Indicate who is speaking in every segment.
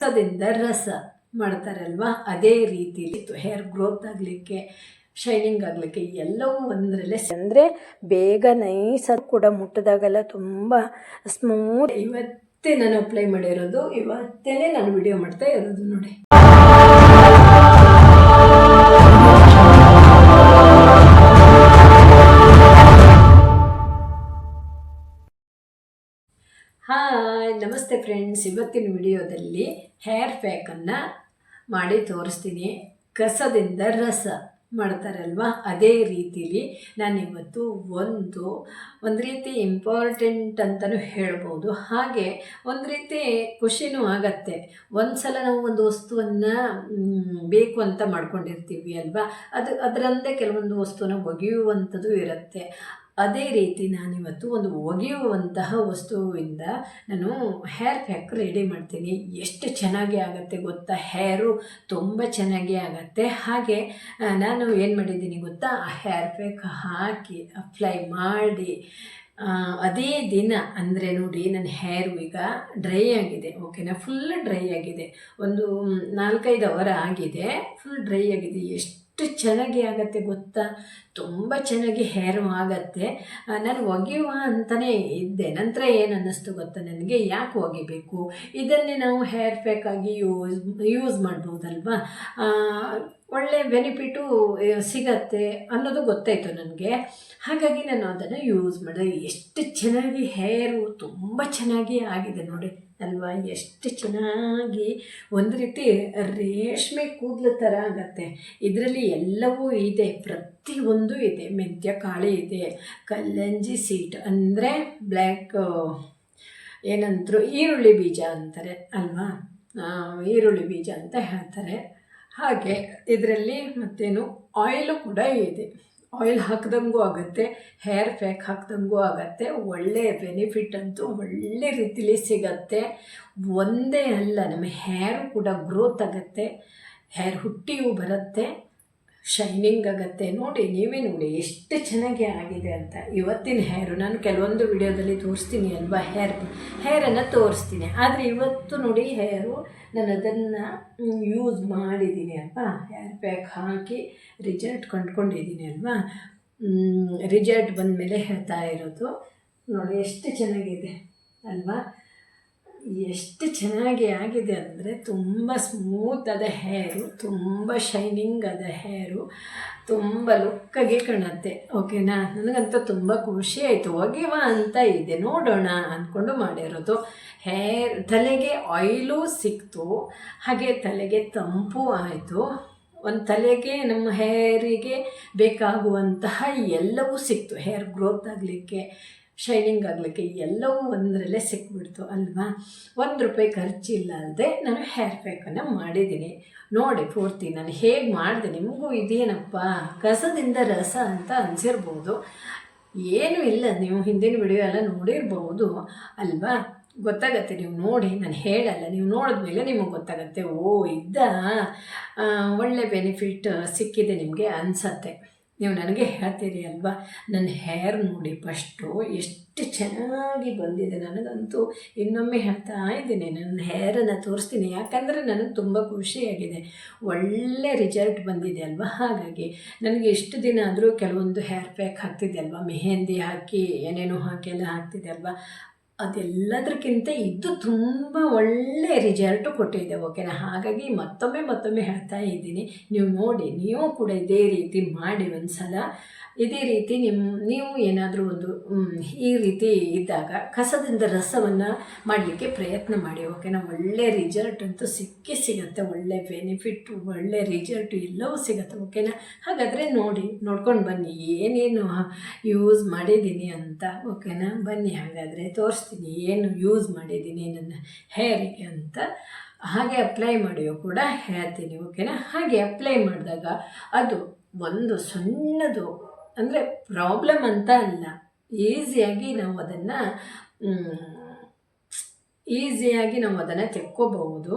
Speaker 1: ರಸದಿಂದ ರಸ ಮಾಡ್ತಾರಲ್ವಾ? ಅದೇ ರೀತಿ ಹೇರ್ ಗ್ರೋತ್ ಆಗಲಿಕ್ಕೆ ಶೈನಿಂಗ್ ಆಗಲಿಕ್ಕೆ ಎಲ್ಲವೂ ಒಂದರಲ್ಲೇ
Speaker 2: ಅಂದರೆ ಬೇಗ ನೈಸ್ ಕೂಡ ಮುಟ್ಟಿದಾಗೆಲ್ಲ ತುಂಬ ಸ್ಮೂತ್
Speaker 1: ಇವತ್ತೇ ನಾನು ಅಪ್ಲೈ ಮಾಡಿರೋದು ಇವತ್ತೇ ನಾನು ವಿಡಿಯೋ ಮಾಡ್ತಾ ಇರೋದು ನೋಡಿ. ನಮಸ್ತೆ ಫ್ರೆಂಡ್ಸ್ ಇವತ್ತಿನ ವಿಡಿಯೋದಲ್ಲಿ ಹೇರ್ ಪ್ಯಾಕನ್ನು ಮಾಡಿ ತೋರಿಸ್ತೀನಿ. ಕಸದಿಂದ ರಸ ಮಾಡ್ತಾರಲ್ವ? ಅದೇ ರೀತಿಲಿ ನಾನಿವತ್ತು ಒಂದು ಒಂದು ರೀತಿ ಇಂಪಾರ್ಟೆಂಟ್ ಅಂತಲೂ ಹೇಳ್ಬೋದು. ಹಾಗೆ ಒಂದು ರೀತಿ ಖುಷಿನೂ ಆಗತ್ತೆ. ಒಂದು ಸಲ ನಾವು ಒಂದು ವಸ್ತುವನ್ನು ಬೇಕು ಅಂತ ಮಾಡ್ಕೊಂಡಿರ್ತೀವಿ ಅಲ್ವಾ? ಅದು ಅದರಂತೆ ಕೆಲವೊಂದು ವಸ್ತುನ ಒಗೆಯುವಂಥದ್ದು ಇರುತ್ತೆ. ಅದೇ ರೀತಿ ನಾನಿವತ್ತು ಒಂದು ಒಗೆಯುವಂತಹ ವಸ್ತುವಿಂದ ನಾನು ಹೇರ್ ಪ್ಯಾಕ್ ರೆಡಿ ಮಾಡ್ತೀನಿ. ಎಷ್ಟು ಚೆನ್ನಾಗಿ ಆಗುತ್ತೆ ಗೊತ್ತಾ? ಹೇರು ತುಂಬ ಚೆನ್ನಾಗಿ ಆಗುತ್ತೆ. ಹಾಗೆ ನಾನು ಏನು ಮಾಡಿದ್ದೀನಿ ಗೊತ್ತಾ? ಆ ಹೇರ್ ಪ್ಯಾಕ್ ಹಾಕಿ ಅಪ್ಲೈ ಮಾಡಿ ಅದೇ ದಿನ ಅಂದರೆ ನೋಡಿ ನನ್ನ ಹೇರು ಈಗ ಡ್ರೈ ಆಗಿದೆ. ಓಕೆನಾ ಫುಲ್ ಡ್ರೈ ಆಗಿದೆ. ಒಂದು ನಾಲ್ಕೈದು ಅವರ್ ಆಗಿದೆ. ಫುಲ್ ಡ್ರೈ ಆಗಿದೆ. ಎಷ್ಟು ಚೆನ್ನಾಗಿ ಆಗತ್ತೆ ಗೊತ್ತಾ? ತುಂಬ ಚೆನ್ನಾಗಿ ಹೇರು ಆಗತ್ತೆ. ನಾನು ಒಗೆಯುವ ಅಂತಲೇ ಇದ್ದೆ. ನಂತರ ಏನು ಅನ್ನಿಸ್ತು ಗೊತ್ತಾ ನನಗೆ? ಯಾಕೆ ಒಗಿಬೇಕು? ಇದನ್ನೇ ನಾವು ಹೇರ್ ಪ್ಯಾಕಾಗಿ ಯೂಸ್ ಯೂಸ್ ಮಾಡ್ಬೋದಲ್ವಾ? ಒಳ್ಳೆ ಬೆನಿಫಿಟು ಸಿಗತ್ತೆ ಅನ್ನೋದು ಗೊತ್ತಾಯಿತು ನನಗೆ. ಹಾಗಾಗಿ ನಾನು ಅದನ್ನು ಯೂಸ್ ಮಾಡಿದೆ. ಎಷ್ಟು ಚೆನ್ನಾಗಿ ಹೇರು ತುಂಬ ಚೆನ್ನಾಗಿ ಆಗಿದೆ ನೋಡಿ. ಅಲ್ವಾ? ಎಷ್ಟು ಚೆನ್ನಾಗಿ ಒಂದು ರೀತಿ ರೇಷ್ಮೆ ಕೂದಲು ಥರ ಆಗತ್ತೆ. ಇದರಲ್ಲಿ ಎಲ್ಲವೂ ಇದೆ. ಪ್ರತಿಯೊಂದು ಇದೆ. ಮೆಂತ್ಯ ಕಾಳಿ ಇದೆ. ಕಲ್ಲಂಜಿ ಸೀಟ್ ಅಂದರೆ ಬ್ಲ್ಯಾಕ್ ಏನಂತರು ಈರುಳ್ಳಿ ಬೀಜ ಅಂತಾರೆ ಅಲ್ವಾ? ಈರುಳ್ಳಿ ಬೀಜ ಅಂತ ಹೇಳ್ತಾರೆ. ಹಾಗೆ ಇದರಲ್ಲಿ ಮತ್ತೇನು ಆಯಿಲು ಕೂಡ ಇದೆ. ಆಯಿಲ್ ಹಾಕ್ದಂಗೂ ಆಗುತ್ತೆ ಹೇರ್ ಪ್ಯಾಕ್ ಹಾಕ್ದಂಗೂ ಆಗುತ್ತೆ ಒಳ್ಳೆಯ ಬೆನಿಫಿಟ್ ಅಂತೂ ಒಳ್ಳೆ ರೀತಿಲಿ ಸಿಗತ್ತೆ. ಒಂದೇ ಅಲ್ಲ, ನಮ್ಮ ಹೇರ್ ಕೂಡ ಗ್ರೋತ್ ಆಗುತ್ತೆ. ಹೇರ್ ಹುಟ್ಟಿಯೂ ಬರುತ್ತೆ. ಶೈನಿಂಗ್ ಆಗುತ್ತೆ. ನೋಡಿ, ನೀವೇ ನೋಡಿ, ಎಷ್ಟು ಚೆನ್ನಾಗಿ ಆಗಿದೆ ಅಂತ. ಇವತ್ತಿನ ಹೇರು ನಾನು ಕೆಲವೊಂದು ವಿಡಿಯೋದಲ್ಲಿ ತೋರಿಸ್ತೀನಿ ಅಲ್ವಾ ಹೇರ್ ಹೇರನ್ನು ತೋರಿಸ್ತೀನಿ. ಆದರೆ ಇವತ್ತು ನೋಡಿ ಹೇರು ನಾನು ಅದನ್ನು ಯೂಸ್ ಮಾಡಿದ್ದೀನಿ ಅಲ್ವಾ? ಹೇರ್ ಪ್ಯಾಕ್ ಹಾಕಿ ರಿಜಲ್ಟ್ ಕಂಡ್ಕೊಂಡಿದ್ದೀನಿ ಅಲ್ವಾ? ಬಂದ ಮೇಲೆ ಹೇಳ್ತಾ ಇರೋದು. ನೋಡಿ, ಎಷ್ಟು ಚೆನ್ನಾಗಿದೆ ಅಲ್ವಾ? ಎಷ್ಟು ಚೆನ್ನಾಗಿ ಆಗಿದೆ ಅಂದರೆ ತುಂಬ ಸ್ಮೂತ್ ಆದ ಹೇರು, ತುಂಬ ಶೈನಿಂಗ್ ಆದ ಹೇರು, ತುಂಬ ಲುಕ್ಕಾಗಿ ಕಾಣುತ್ತೆ. ಓಕೆನಾ? ನನಗಂತೂ ತುಂಬ ಖುಷಿ ಆಯಿತು. ಒಗೆವ ಅಂತ ಇದೆ. ನೋಡೋಣ ಅಂದ್ಕೊಂಡು ಮಾಡಿರೋದು. ಹೇರ್, ತಲೆಗೆ ಆಯಿಲು ಸಿಕ್ತು. ಹಾಗೆ ತಲೆಗೆ ತಂಪು ಆಯಿತು. ಒಂದು ತಲೆಗೆ ನಮ್ಮ ಹೇರಿಗೆ ಬೇಕಾಗುವಂತಹ ಎಲ್ಲವೂ ಸಿಕ್ತು. ಹೇರ್ ಗ್ರೋತ್ ಆಗಲಿಕ್ಕೆ. ಶೈನಿಂಗ್ ಆಗಲಿಕ್ಕೆ ಎಲ್ಲವೂ ಒಂದರಲ್ಲೇ ಸಿಕ್ಬಿಡ್ತು ಅಲ್ವಾ? ಒಂದು ರೂಪಾಯಿ ಖರ್ಚಿಲ್ಲ ಅಲ್ಲದೆ ನಾನು ಹೇರ್ ಪ್ಯಾಕನ್ನು ಮಾಡಿದ್ದೀನಿ. ನೋಡಿ ಪೂರ್ತಿ, ನಾನು ಹೇಗೆ ಮಾಡಿದೆ? ನಿಮಗೂ ಇದೇನಪ್ಪ? ಕಸದಿಂದ ರಸ ಅಂತ ಅನಿಸಿರ್ಬೋದು. ಏನೂ ಇಲ್ಲ, ನೀವು ಹಿಂದಿನ ವಿಡಿಯೋ ಎಲ್ಲ ನೋಡಿರ್ಬೋದು ಅಲ್ವಾ? ಗೊತ್ತಾಗತ್ತೆ, ನೀವು ನೋಡಿ, ನಾನು ಹೇಳಲ್ಲ. ನೀವು ನೋಡಿದ್ಮೇಲೆ ನಿಮಗೆ ಗೊತ್ತಾಗತ್ತೆ. ಓ, ಇದ್ದ ಒಳ್ಳೆ ಬೆನಿಫಿಟ್ ಸಿಕ್ಕಿದೆ ನಿಮಗೆ ಅನಿಸತ್ತೆ. ನೀವು ನನಗೆ ಹೇಳ್ತೀರಿ ಅಲ್ವಾ? ನನ್ನ ಹೇರ್ ನೋಡಿ ಫಸ್ಟು ಎಷ್ಟು ಚೆನ್ನಾಗಿ ಬಂದಿದೆ. ನನಗಂತೂ ಇನ್ನೊಮ್ಮೆ ಹೇಳ್ತಾ ಇದ್ದೀನಿ, ನನ್ನ ಹೇರನ್ನು ತೋರಿಸ್ತೀನಿ. ಯಾಕಂದರೆ ನನಗೆ ತುಂಬ ಖುಷಿಯಾಗಿದೆ. ಒಳ್ಳೆ ರಿಸಲ್ಟ್ ಬಂದಿದೆ ಅಲ್ವಾ? ಹಾಗಾಗಿ ನನಗೆ ಎಷ್ಟು ದಿನ ಆದರೂ ಕೆಲವೊಂದು ಹೇರ್ ಪ್ಯಾಕ್ ಹಾಕ್ತಿದ್ದೆ ಅಲ್ವಾ? ಮೆಹೆಂದಿ ಹಾಕಿ, ಏನೇನೋ ಹಾಕಿ ಎಲ್ಲ ಹಾಕ್ತಿದ್ದೆ ಅಲ್ವಾ? ಅದೆಲ್ಲದಕ್ಕಿಂತ ಇದು ತುಂಬ ಒಳ್ಳೆ ರಿಸಲ್ಟು ಕೊಟ್ಟಿದೆ ಓಕೆನಾ ಹಾಗಾಗಿ ಮತ್ತೊಮ್ಮೆ ಮತ್ತೊಮ್ಮೆ ಹೇಳ್ತಾ ಇದ್ದೀನಿ. ನೀವು ನೋಡಿ, ನೀವು ಕೂಡ ಇದೇ ರೀತಿ ಮಾಡಿ ಒಂದು ಸಲ ಇದೇ ರೀತಿ ನಿಮ್ಮ ನೀವು ಏನಾದರೂ ಒಂದು ಈ ರೀತಿ ಇದ್ದಾಗ ಕಸದಿಂದ ರಸವನ್ನು ಮಾಡಲಿಕ್ಕೆ ಪ್ರಯತ್ನ ಮಾಡಿ ಓಕೆನಾ ಒಳ್ಳೆ ರಿಸಲ್ಟ್ ಅಂತೂ ಸಿಕ್ಕಿ ಸಿಗುತ್ತೆ, ಒಳ್ಳೆ ಬೆನಿಫಿಟ್ಟು ಒಳ್ಳೆ ರಿಸಲ್ಟು ಎಲ್ಲವೂ ಸಿಗುತ್ತೆ ಓಕೆನಾ ಹಾಗಾದರೆ ನೋಡಿ, ನೋಡ್ಕೊಂಡು ಬನ್ನಿ, ಏನೇನು ಯೂಸ್ ಮಾಡಿದ್ದೀನಿ ಅಂತ ಓಕೆನಾ ಬನ್ನಿ ಹಾಗಾದರೆ, ತೋರಿಸ್ತೀನಿ. ಏನು ಯೂಸ್ ಮಾಡಿದ್ದೀನಿ ನನ್ನ ಹೇರಿಗೆ ಅಂತ. ಹಾಗೆ ಅಪ್ಲೈ ಮಾಡಿಯೋ ಕೂಡ ಹೇಳ್ತೀನಿ ಓಕೆನಾ ಹಾಗೆ ಅಪ್ಲೈ ಮಾಡಿದಾಗ ಅದು ಒಂದು ಸಣ್ಣದು, ಅಂದರೆ ಪ್ರಾಬ್ಲಮ್ ಅಂತ ಅಲ್ಲ. ಈಸಿಯಾಗಿ ನಾವು ಅದನ್ನು ಈಸಿಯಾಗಿ ನಾವು ಅದನ್ನು ತೆಕ್ಕೋಬಹುದು.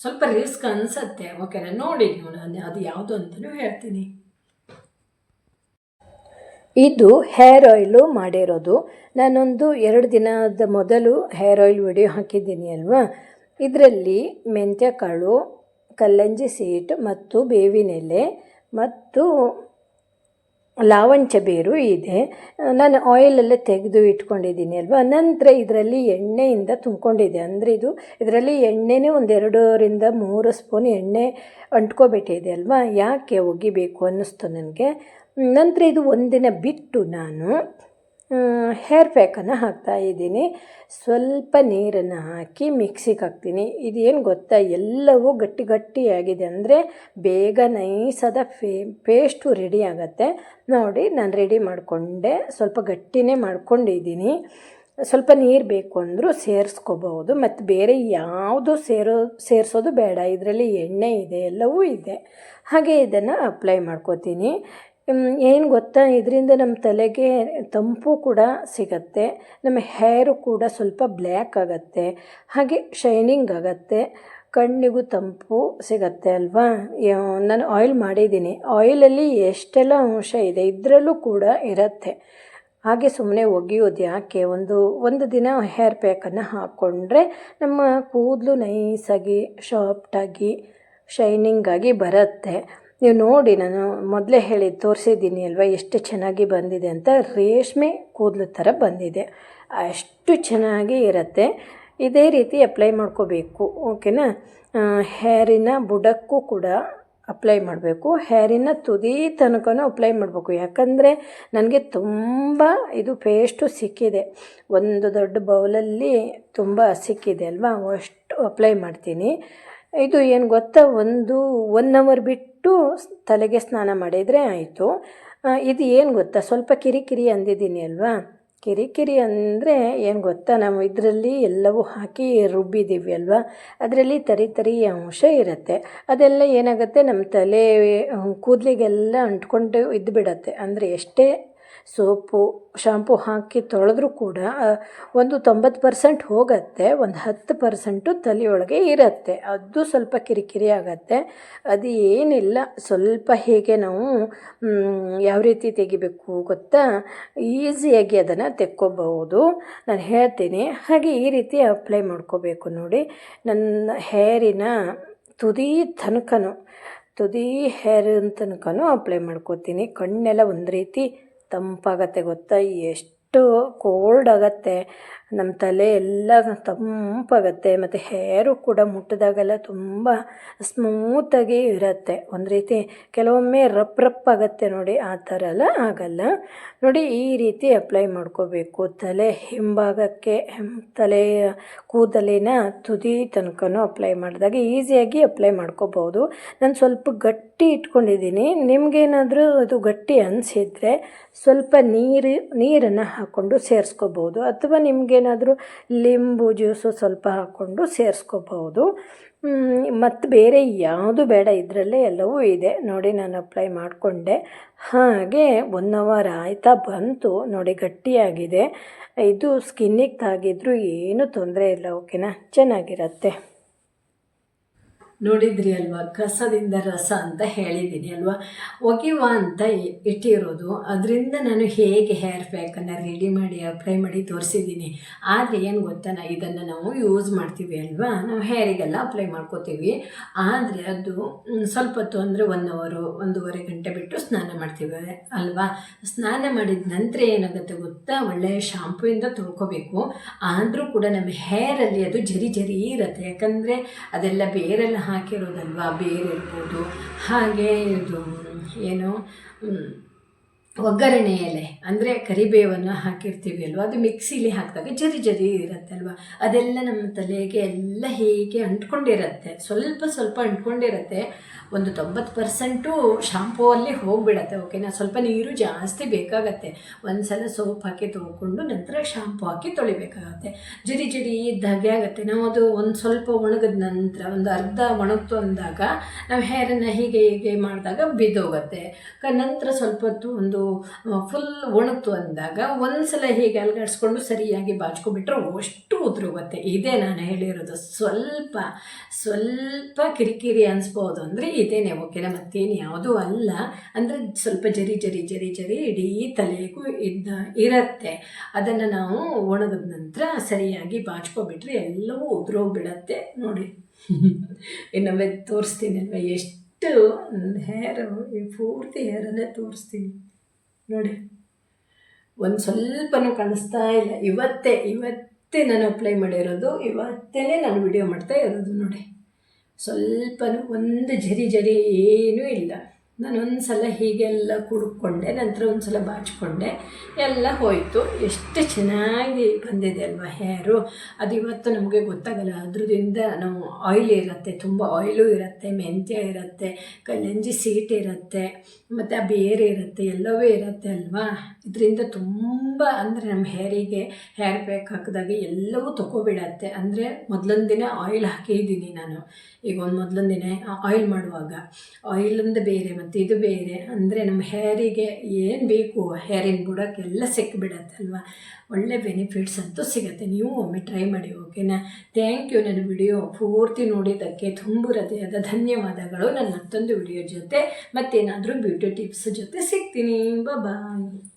Speaker 1: ಸ್ವಲ್ಪ ರಿಸ್ಕ್ ಅನಿಸತ್ತೆ ಓಕೆನಾ ನೋಡಿ ನಾನು ಅದು ಯಾವುದು ಅಂತಲೂ ಹೇಳ್ತೀನಿ.
Speaker 2: ಇದು ಹೇರ್ ಆಯಿಲು ಮಾಡಿರೋದು. ನಾನೊಂದು ಎರಡು ದಿನದ ಮೊದಲು ಹೇರ್ ಆಯಿಲ್ ವಿಡಿಯೋ ಹಾಕಿದ್ದೀನಿ ಅಲ್ವಾ? ಇದರಲ್ಲಿ ಮೆಂತ್ಯ ಕಾಳು ಕಲ್ಲಂಜಿ ಸೀಟ್ ಮತ್ತು ಬೇವಿನೆಲೆ ಮತ್ತು ಲಾವಂಚ ಬೇರು ಇದೆ. ನಾನು ಆಯಿಲಲ್ಲೇ ತೆಗೆದು ಇಟ್ಕೊಂಡಿದ್ದೀನಿ ಅಲ್ವಾ? ನಂತರ ಇದರಲ್ಲಿ ಎಣ್ಣೆಯಿಂದ ತುಂಬಿಕೊಂಡಿದೆ ಅಂದರೆ ಇದು, ಇದರಲ್ಲಿ ಎಣ್ಣೆನೇ ಒಂದೆರಡರಿಂದ ಮೂರು ಸ್ಪೂನ್ ಎಣ್ಣೆ ಅಂಟ್ಕೊಬಿಟ್ಟಿದೆ ಅಲ್ವಾ? ಯಾಕೆ ಒಗಿಬೇಕು ಅನ್ನಿಸ್ತು ನನಗೆ. ನಂತರ ಇದು ಒಂದಿನ ಬಿಟ್ಟು ನಾನು ಹೇರ್ ಪ್ಯಾಕನ್ನು ಹಾಕ್ತಾ ಇದ್ದೀನಿ. ಸ್ವಲ್ಪ ನೀರನ್ನು ಹಾಕಿ ಮಿಕ್ಸಿಗೆ ಹಾಕ್ತೀನಿ. ಇದೇನು ಗೊತ್ತಾ? ಎಲ್ಲವೂ ಗಟ್ಟಿ ಗಟ್ಟಿಯಾಗಿದೆ ಅಂದರೆ ಬೇಗ ನೈಸಾದ ಫೇ ಪೇಸ್ಟು ರೆಡಿ ಆಗುತ್ತೆ. ನೋಡಿ, ನಾನು ರೆಡಿ ಮಾಡಿಕೊಂಡೆ. ಸ್ವಲ್ಪ ಗಟ್ಟಿನೇ ಮಾಡ್ಕೊಂಡಿದ್ದೀನಿ. ಸ್ವಲ್ಪ ನೀರು ಬೇಕು ಅಂದರೂ ಸೇರಿಸ್ಕೋಬಹುದು. ಮತ್ತು ಬೇರೆ ಯಾವುದು ಸೇರೋ, ಸೇರಿಸೋದು ಬೇಡ. ಇದರಲ್ಲಿ ಎಣ್ಣೆ ಇದೆ, ಎಲ್ಲವೂ ಇದೆ. ಹಾಗೆ ಇದನ್ನು ಅಪ್ಲೈ ಮಾಡ್ಕೋತೀನಿ. ಏನು ಗೊತ್ತಾ? ಇದರಿಂದ ನಮ್ಮ ತಲೆಗೆ ತಂಪು ಕೂಡ ಸಿಗತ್ತೆ, ನಮ್ಮ ಹೇರು ಕೂಡ ಸ್ವಲ್ಪ ಬ್ಲ್ಯಾಕ್ ಆಗುತ್ತೆ, ಹಾಗೆ ಶೈನಿಂಗ್ ಆಗುತ್ತೆ, ಕಣ್ಣಿಗೂ ತಂಪು ಸಿಗತ್ತೆ ಅಲ್ವಾ? ನಾನು ಆಯಿಲ್ ಮಾಡಿದ್ದೀನಿ. ಆಯಿಲಲ್ಲಿ ಎಷ್ಟೆಲ್ಲ ಅಂಶ ಇದೆ, ಇದರಲ್ಲೂ ಕೂಡ ಇರುತ್ತೆ. ಹಾಗೆ ಸುಮ್ಮನೆ ಒಗೆಯೋದು ಯಾಕೆ? ಒಂದು ಒಂದು ದಿನ ಹೇರ್ ಪ್ಯಾಕನ್ನು ಹಾಕ್ಕೊಂಡ್ರೆ ನಮ್ಮ ಕೂದಲು ನೈಸಾಗಿ ಶಾಫ್ಟಾಗಿ ಶೈನಿಂಗಾಗಿ ಬರುತ್ತೆ. ನೀವು ನೋಡಿ, ನಾನು ಮೊದಲೇ ಹೇಳಿ ತೋರಿಸಿದ್ದೀನಿ ಅಲ್ವಾ, ಎಷ್ಟು ಚೆನ್ನಾಗಿ ಬಂದಿದೆ ಅಂತ ರೇಷ್ಮೆ ಕೂದಲು ಥರ ಬಂದಿದೆ. ಅಷ್ಟು ಚೆನ್ನಾಗಿ ಇರುತ್ತೆ. ಇದೇ ರೀತಿ ಅಪ್ಲೈ ಮಾಡ್ಕೋಬೇಕು, ಓಕೆನಾ? ಹೇರಿನ ಬುಡಕ್ಕೂ ಕೂಡ ಅಪ್ಲೈ ಮಾಡಬೇಕು. ಹೇರಿನ ತುದಿ ತನಕನೂ ಅಪ್ಲೈ ಮಾಡಬೇಕು. ಯಾಕಂದರೆ ನನಗೆ ತುಂಬ ಇದು ಪೇಸ್ಟು ಸಿಕ್ಕಿದೆ. ಒಂದು ದೊಡ್ಡ ಬೌಲಲ್ಲಿ ತುಂಬ ಸಿಕ್ಕಿದೆ ಅಲ್ವಾ? ಅಷ್ಟು ಅಪ್ಲೈ ಮಾಡ್ತೀನಿ. ಇದು ಏನು ಗೊತ್ತಾ? ಒಂದು ಒನ್ ಅವರ್ ಬಿಟ್ಟು ತಲೆಗೆ ಸ್ನಾನ ಮಾಡಿದರೆ ಆಯಿತು. ಇದು ಏನು ಗೊತ್ತಾ? ಸ್ವಲ್ಪ ಕಿರಿಕಿರಿ ಅಂದಿದ್ದೀನಿ ಅಲ್ವಾ? ಕಿರಿಕಿರಿ ಅಂದರೆ ಏನು ಗೊತ್ತಾ? ನಾವು ಇದರಲ್ಲಿ ಎಲ್ಲವೂ ಹಾಕಿ ರುಬ್ಬಿದ್ದೀವಿ ಅಲ್ವಾ? ಅದರಲ್ಲಿ ತರಿ ತರಿ ಅಂಶ ಇರುತ್ತೆ. ಅದೆಲ್ಲ ಏನಾಗುತ್ತೆ? ನಮ್ಮ ತಲೆ ಕೂದಲಿಗೆಲ್ಲ ಅಂಟ್ಕೊಂಡು ಇದ್ದುಬಿಡತ್ತೆ ಅಂದರೆ ಎಷ್ಟೇ ಸೋಪು, ಶಾಂಪು ಹಾಕಿ ತೊಳೆದ್ರೂ ಕೂಡ ಒಂದು ತೊಂಬತ್ತು ಪರ್ಸೆಂಟ್ ಹೋಗುತ್ತೆ, ಒಂದು ಹತ್ತು ಪರ್ಸೆಂಟು ತಲೆಯೊಳಗೆ ಇರುತ್ತೆ. ಅದು ಸ್ವಲ್ಪ ಕಿರಿಕಿರಿ ಆಗತ್ತೆ. ಅದು ಏನಿಲ್ಲ. ಸ್ವಲ್ಪ ಹೇಗೆ ನಾವು ಯಾವ ರೀತಿ ತೆಗಿಬೇಕು ಗೊತ್ತಾ? ಈಸಿಯಾಗಿ ಅದನ್ನು ತೆಕ್ಕೋಬಹುದು. ನಾನು ಹೇಳ್ತೀನಿ, ಹಾಗೆ ಈ ರೀತಿ ಅಪ್ಲೈ ಮಾಡ್ಕೋಬೇಕು ನೋಡಿ. ನನ್ನ ಹೇರಿನ ತುದಿ ತನಕನೂ, ತುದಿ ಹೇರಿನ ತನಕನೂ ಅಪ್ಲೈ ಮಾಡ್ಕೋತೀನಿ. ಕಣ್ಣೆಲ್ಲ ಒಂದು ರೀತಿ ತಂಪಾಗತ್ತೆ ಗೊತ್ತಾ? ಎಷ್ಟು ಕೋಲ್ಡ್ ಆಗತ್ತೆ. ನಮ್ಮ ತಲೆ ಎಲ್ಲ ತಂಪಾಗತ್ತೆ ಮತ್ತು ಹೇರು ಕೂಡ ಮುಟ್ಟಿದಾಗೆಲ್ಲ ತುಂಬ ಸ್ಮೂತಾಗಿ ಇರುತ್ತೆ. ಒಂದು ರೀತಿ ಕೆಲವೊಮ್ಮೆ ರಪ್ ರಪ್ ಆಗುತ್ತೆ ನೋಡಿ, ಆ ಥರ ಎಲ್ಲ ಆಗಲ್ಲ. ನೋಡಿ, ಈ ರೀತಿ ಅಪ್ಲೈ ಮಾಡ್ಕೋಬೇಕು. ತಲೆ ಹಿಂಭಾಗಕ್ಕೆ ತಲೆಯ ಕೂದಲಿನ ತುದಿ ತನಕನೂ ಅಪ್ಲೈ ಮಾಡಿದಾಗ ಈಸಿಯಾಗಿ ಅಪ್ಲೈ ಮಾಡ್ಕೋಬೋದು ನಾನು ಸ್ವಲ್ಪ ಗಟ್ಟಿ ಇಟ್ಕೊಂಡಿದ್ದೀನಿ. ನಿಮಗೇನಾದರೂ ಅದು ಗಟ್ಟಿ ಅನಿಸಿದರೆ ಸ್ವಲ್ಪ ನೀರು, ನೀರನ್ನು ಹಾಕ್ಕೊಂಡು ಸೇರಿಸ್ಕೋಬೋದು ಅಥವಾ ನಿಮಗೇನಾದರೂ ಲಿಂಬು ಜ್ಯೂಸು ಸ್ವಲ್ಪ ಹಾಕ್ಕೊಂಡು ಸೇರಿಸ್ಕೋಬಹುದು. ಮತ್ತು ಬೇರೆ ಯಾವುದು ಬೇಡ, ಇದರಲ್ಲೇ ಎಲ್ಲವೂ ಇದೆ. ನೋಡಿ, ನಾನು ಅಪ್ಲೈ ಮಾಡಿಕೊಂಡೆ. ಹಾಗೆ ಒನ್ ಅವರ್ ಆಯಿತಾ ಬಂತು. ನೋಡಿ, ಗಟ್ಟಿಯಾಗಿದೆ. ಇದು ಸ್ಕಿನ್ನಿಗೆ ತಾಗಿದ್ರೂ ಏನೂ ತೊಂದರೆ ಇಲ್ಲ ಓಕೆನಾ ಚೆನ್ನಾಗಿರತ್ತೆ.
Speaker 1: ನೋಡಿದ್ರಿ ಅಲ್ವಾ? ಕಸದಿಂದ ರಸ ಅಂತ ಹೇಳಿದ್ದೀನಿ ಅಲ್ವಾ? ಒಗೆಯುವ ಅಂತ ಇಟ್ಟಿರೋದು. ಅದರಿಂದ ನಾನು ಹೇಗೆ ಹೇರ್ ಪ್ಯಾಕನ್ನು ರೆಡಿ ಮಾಡಿ ಅಪ್ಲೈ ಮಾಡಿ ತೋರಿಸಿದ್ದೀನಿ ಆದರೆ ಏನು ಗೊತ್ತಾ, ನಾ ಇದನ್ನು ನಾವು ಯೂಸ್ ಮಾಡ್ತೀವಿ ಅಲ್ವಾ? ನಾವು ಹೇರಿಗೆಲ್ಲ ಅಪ್ಲೈ ಮಾಡ್ಕೋತೀವಿ. ಆದರೆ ಅದು ಸ್ವಲ್ಪ ಹೊತ್ತು ಅಂದರೆ ಒನ್ ಅವರು ಒಂದೂವರೆ ಗಂಟೆ ಬಿಟ್ಟು ಸ್ನಾನ ಮಾಡ್ತೀವಿ ಅಲ್ವಾ? ಸ್ನಾನ ಮಾಡಿದ ನಂತರ ಏನಾಗುತ್ತೆ ಗೊತ್ತಾ? ಒಳ್ಳೆಯ ಶಾಂಪೂಯಿಂದ ತೊಳ್ಕೊಬೇಕು. ಆದರೂ ಕೂಡ ನಮ್ಮ ಹೇರಲ್ಲಿ ಅದು ಜರಿ ಜರಿ ಇರುತ್ತೆ. ಯಾಕಂದರೆ ಅದೆಲ್ಲ ಬೇರೆಲ್ಲ ಹಾಕಿರೋದಲ್ವಾ? ಬೇರೆ ಇರ್ಬೋದು. ಹಾಗೆ ಇದು ಏನು? ಒಗ್ಗರಣೆ ಎಲೆ, ಅಂದರೆ ಕರಿಬೇವನ್ನು ಹಾಕಿರ್ತೀವಿ ಅಲ್ವಾ? ಅದು ಮಿಕ್ಸಿಲಿ ಹಾಕಿದಾಗ ಜರಿ ಜರಿ ಇರುತ್ತೆ ಅಲ್ವಾ? ಅದೆಲ್ಲ ನಮ್ಮ ತಲೆಗೆ ಎಲ್ಲ ಹೇಗೆ ಅಂಟ್ಕೊಂಡಿರತ್ತೆ, ಸ್ವಲ್ಪ ಸ್ವಲ್ಪ ಅಂಟ್ಕೊಂಡಿರುತ್ತೆ. ಒಂದು ತೊಂಬತ್ತು ಪರ್ಸೆಂಟು ಶಾಂಪೂವಲ್ಲಿ ಹೋಗಿಬಿಡತ್ತೆ ಓಕೆನಾ ಸ್ವಲ್ಪ ನೀರು ಜಾಸ್ತಿ ಬೇಕಾಗತ್ತೆ. ಒಂದು ಸಲ ಸೋಪ್ ಹಾಕಿ ತೊಳ್ಕೊಂಡು ನಂತರ ಶಾಂಪೂ ಹಾಕಿ ತೊಳಿಬೇಕಾಗತ್ತೆ. ಜರಿ ಜರಿ ಇದ್ದಾಗೆ ಆಗುತ್ತೆ. ನಾವು ಅದು ಒಂದು ಸ್ವಲ್ಪ ಒಣಗಿದ ನಂತರ, ಒಂದು ಅರ್ಧ ಒಣಗ್ತು ಅಂದಾಗ ನಾವು ಹೇರನ್ನು ಹೀಗೆ ಹೀಗೆ ಮಾಡಿದಾಗ ಬಿದ್ದೋಗುತ್ತೆ. ನಂತರ ಸ್ವಲ್ಪ ಹೊತ್ತು ಒಂದು ಫುಲ್ ಒಣಗ್ತು ಅಂದಾಗ ಒಂದ್ಸಲ ಹೀಗೆ ಅಲ್ಗಾಡಿಸ್ಕೊಂಡು ಸರಿಯಾಗಿ ಬಾಚ್ಕೊಬಿಟ್ರೆ ಅಷ್ಟು ಉದುರೋಗುತ್ತೆ. ಇದೇ ನಾನು ಹೇಳಿರೋದು. ಸ್ವಲ್ಪ ಸ್ವಲ್ಪ ಕಿರಿಕಿರಿ ಅನಿಸ್ಬೋದು ಅಂದರೆ ಇದೇನೆ ಓಕೆನಾ ಮತ್ತೇನು ಯಾವುದೂ ಅಲ್ಲ. ಅಂದರೆ ಸ್ವಲ್ಪ ಜರಿ ಜರಿ ಜರಿ ಜರಿ ಇಡೀ ತಲೆಗೂ ಇದ್ದ ಇರತ್ತೆ. ಅದನ್ನು ನಾವು ಒಣಗಿದ ನಂತರ ಸರಿಯಾಗಿ ಬಾಚ್ಕೊಬಿಟ್ರೆ ಎಲ್ಲವೂ ಉದುರೋಗ್ಬಿಡತ್ತೆ. ನೋಡಿ. ಇನ್ನೊಮ್ಮೆ ತೋರಿಸ್ತೀನಿ ಅಲ್ವಾ ಎಷ್ಟು ಹೇರು ಈ ಪೂರ್ತಿ ಹೇರನ್ನೇ ತೋರಿಸ್ತೀನಿ. ನೋಡಿ. ಒಂದು ಸ್ವಲ್ಪನೂ ಕಾಣಿಸ್ತಾ ಇಲ್ಲ. ಇವತ್ತೇ ಇವತ್ತೇ ನಾನು ಅಪ್ಲೈ ಮಾಡಿರೋದು ಇವತ್ತೇ ನಾನು ವಿಡಿಯೋ ಮಾಡ್ತಾ ಇರೋದು ನೋಡಿ. ಸ್ವಲ್ಪನೂ, ಒಂದು ಜರಿ ಜರಿ ಏನೂ ಇಲ್ಲ. ನಾನು ಒಂದು ಸಲ ಹೀಗೆಲ್ಲ ಕುಡ್ಕೊಂಡೆ, ನಂತರ ಒಂದು ಸಲ ಬಾಚಿಕೊಂಡೆ, ಎಲ್ಲ ಹೋಯಿತು. ಎಷ್ಟು ಚೆನ್ನಾಗಿ ಬಂದಿದೆ ಅಲ್ವಾ ಹೇರು. ಅದು ಇವತ್ತು ನಮಗೆ ಗೊತ್ತಾಗಲ್ಲ. ಅದ್ರದಿಂದ ನಾವು ಆಯಿಲ್ ಇರುತ್ತೆ, ತುಂಬ ಆಯಿಲು ಇರುತ್ತೆ, ಮೆಂತ್ಯ ಇರುತ್ತೆ, ಕಲ್ಲಂಜಿ ಸೀಟ್ ಇರುತ್ತೆ, ಮತ್ತು ಆ ಬೇರೆ ಇರುತ್ತೆ, ಎಲ್ಲವೂ ಇರುತ್ತೆ ಅಲ್ವಾ? ಇದರಿಂದ ತುಂಬ ಅಂದರೆ ನಮ್ಮ ಹೇರಿಗೆ ಹೇರ್ ಪ್ಯಾಕ್ ಹಾಕಿದಾಗ ಎಲ್ಲವೂ ತಗೊಬಿಡತ್ತೆ. ಅಂದರೆ ಮೊದಲೊಂದು ದಿನ ಆಯಿಲ್ ಹಾಕಿದ್ದೀನಿ ನಾನು. ಈಗ ಒಂದು ಮೊದಲೊಂದು ದಿನ ಆಯಿಲ್ ಮಾಡುವಾಗ. ಆಯಿಲಿಂದ ಬೇರೆ ಮತ್ತು ಇದು ಬೇರೆ ಅಂದರೆ ನಮ್ಮ ಹೇರಿಗೆ ಏನು ಬೇಕು ಹೇರಿನ ಬುಡಕ್ಕೆಲ್ಲ ಅಲ್ವಾ ಒಳ್ಳೆ ಬೆನಿಫಿಟ್ಸ್ ಅಂತೂ ಸಿಗುತ್ತೆ. ನೀವು ಒಮ್ಮೆ ಟ್ರೈ ಮಾಡಿ ಓಕೆನಾ ಥ್ಯಾಂಕ್ ಯು ನನ್ನ ವಿಡಿಯೋ ಪೂರ್ತಿ ನೋಡಿದ್ದಕ್ಕೆ ತುಂಬ ಹೃದಯದ ಧನ್ಯವಾದಗಳು. ನನ್ನ ಮತ್ತೊಂದು ವಿಡಿಯೋ ಜೊತೆ ಮತ್ತೇನಾದರೂ ಬ್ಯೂಟಿ ಟಿಪ್ಸ್ ಜೊತೆ ಸಿಗ್ತೀನಿ. ಬಾಯ್